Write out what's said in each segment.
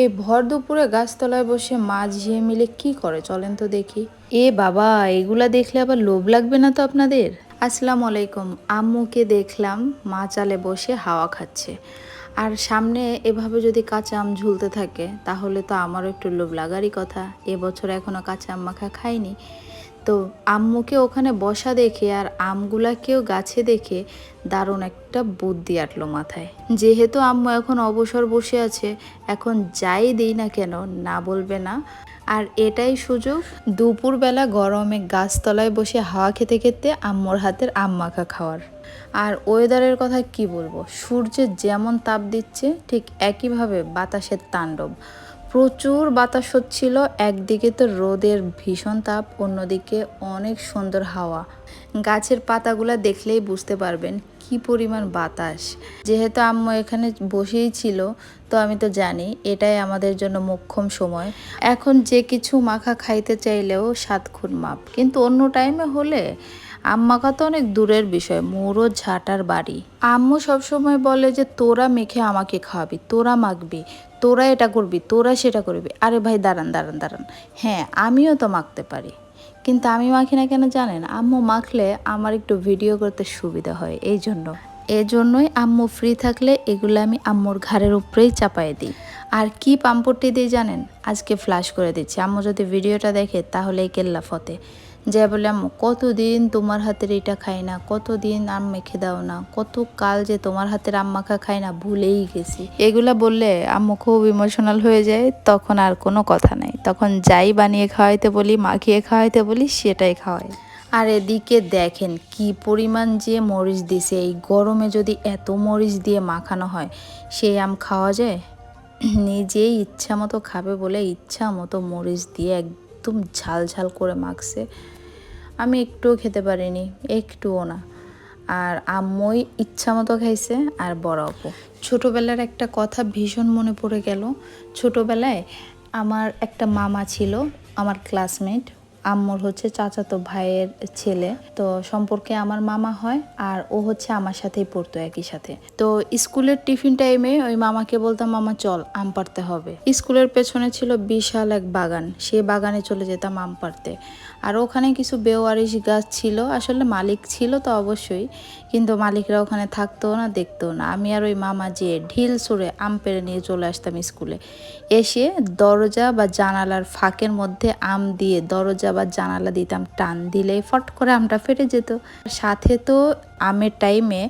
এই ভর দুপুরে গাছতলায় বসে মা ঝিয়ে মিলে কি করে চলেন তো দেখি। এ বাবা, এগুলা দেখলে আবার লোভ লাগবে না তো আপনাদের? আসসালামু আলাইকুম, আম্মুকে দেখলাম মা চালে বসে হাওয়া খাচ্ছে। আর সামনে এভাবে যদি কাঁচা আম ঝুলতে থাকে, তাহলে তো আমারও একটু লোভ লাগারই কথা। এবছর এখনও কাঁচা আম মাখা খাইনি। তো আম্মুকে ওখানে বসা দেখে আর আমগুলাকেও গাছে দেখে দারুণ একটা বুদ্ধি আটলো মাথায়। যেহেতু আম্মু এখন অবসর বসে আছে, এখন যাই দিই না কেন, না বলবে না। আর এটাই সুযোগ, দুপুরবেলা গরমে গাছতলায় বসে হাওয়া খেতে খেতে আম্মুর হাতের আম মাখা খাওয়ার। আর ওয়েদারের কথা কি বলব? সূর্যের যেমন তাপ দিচ্ছে, ঠিক একইভাবে বাতাসের তাণ্ডব। প্রচুর বাতাস হচ্ছিল, একদিকে তো রোদের ভীষণ তাপ, অন্যদিকে অনেক সুন্দর হাওয়া। গাছের পাতাগুলো দেখলেই বুঝতে পারবেন কি পরিমাণ বাতাস। যেহেতু আম্মু এখানে বসেই ছিল, তো আমি তো জানি এটাই আমাদের জন্য মোক্ষম সময়। এখন যে কিছু মাখা খাইতে চাইলেও সাত খুন মাপ। কিন্তু অন্য টাইমে হলে আম্মাকা তো অনেক দূরের বিষয়, মোরও ঝাঁটার বাড়ি। আম্মু সবসময় বলে যে, তোরা মেখে আমাকে খাওয়াবি, তোরা মাখবি, তোরা এটা করবি, তোরা সেটা করবি। আরে ভাই, দাঁড়ান দাঁড়ান দাঁড়ান। হ্যাঁ আমিও তো মাখতে পারি। কিন্তু আমি মাখি না কেন জানেন? আম্মু মাখলে আমার একটু ভিডিও করতে সুবিধা হয় এই জন্য এজন্যই আম্মু ফ্রি থাকলে এগুলো আমি আম্মুর ঘাড়ের উপরেই চাপাই দিই। আর কি পাম্পটি দিই জানেন? আজকে ফ্লাশ করে দিচ্ছি। আম্মু যদি ভিডিওটা দেখে তাহলে কেল্লা ফতে। যে বলে আম্মু কতদিন তোমার হাতের এটা খাই না? কতদিন আম মেখে দাও না? কত কাল যে তোমার হাতের আম মাখা খাই না? ভুলেই গেছি। এগুলা বললে আম্মু খুব ইমোশনাল হয়ে যায়, তখন আর কোনো কথা নাই। তখন যাই বানিয়ে খাওয়াইতে বলি, মাখিয়ে খাওয়াইতে বলি, সেটাই খাওয়াই। আর এদিকে দেখেন কি পরিমাণ যে মরিচ দিছে। এই গরমে যদি এত মরিচ দিয়ে মাখানো হয়, সেই আম খাওয়া যায়? নিজেই ইচ্ছা মতো খাবে বলে ইচ্ছা মতো মরিচ দিয়ে একদম ঝাল ঝাল করে মাখছে। আমি একটুও খেতে পারিনি, একটুও না। আর আম্মই ইচ্ছা মতো খাইছে আর বড় আপু। ছোটোবেলার একটা কথা ভীষণ মনে পড়ে গেল। ছোটোবেলায় আমার একটা মামা ছিল, আমার ক্লাসমেট আম্মুর হচ্ছে চাচাতো ভাইয়ের ছেলে। তো সম্পর্কে আমার মামা হয় আর ও হচ্ছে আমার সাথেই পড়তো একই সাথে। তো স্কুলের টিফিন টাইমে ওই মামাকে বলতাম, মামা, চল, আম পাড়তে হবে। স্কুলের পেছনে ছিল বিশাল এক বাগান। সে বাগানে চলে যেতাম আম পাড়তে। আর ওখানে কিছু বেওয়ারিশ গাছ ছিল, আসলে মালিক ছিল তো অবশ্যই, কিন্তু মালিকরা ওখানে থাকতো না দেখতো না। আমি আর ওই মামা যেয়ে ঢিল ছুঁড়ে আম পেড়ে নিয়ে চলে আসতাম স্কুলে। এসে দরজা বা জানালার ফাঁকের মধ্যে আম দিয়ে দরজা বা জানালা দিতাম টান দিলে ফট করে আমটা ফেটে যেত। সাথে তো আমের টাইমে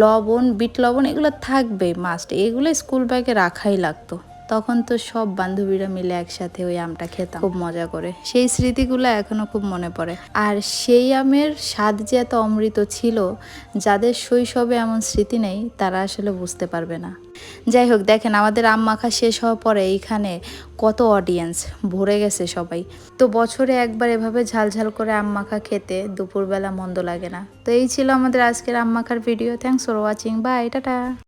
লবণ, বিট লবণ এগুলো থাকবে মাস্ট এগুলো স্কুল ব্যাগে রাখাই লাগতো। তখন তো সব বান্ধবীরা মিলে একসাথে ওই আমটা খেতাম। খুব মজা করে। সেই স্মৃতিগুলো এখনও খুব মনে পড়ে। আর সেই আমের স্বাদ যে এত অমৃত ছিল, যাদের শৈশবে এমন স্মৃতি নেই, তারা আসলে বুঝতে পারবে না। যাই হোক, দেখেন আমাদের আম মাখা শেষ হওয়ার পরে এইখানে কত অডিয়েন্স ভরে গেছে সবাই। তো বছরে একবার এভাবে ঝালঝাল করে আম মাখা খেতে দুপুরবেলা মন্দ লাগে না। তো এই ছিল আমাদের আজকের আম মাখার video thanks for watching bye tata.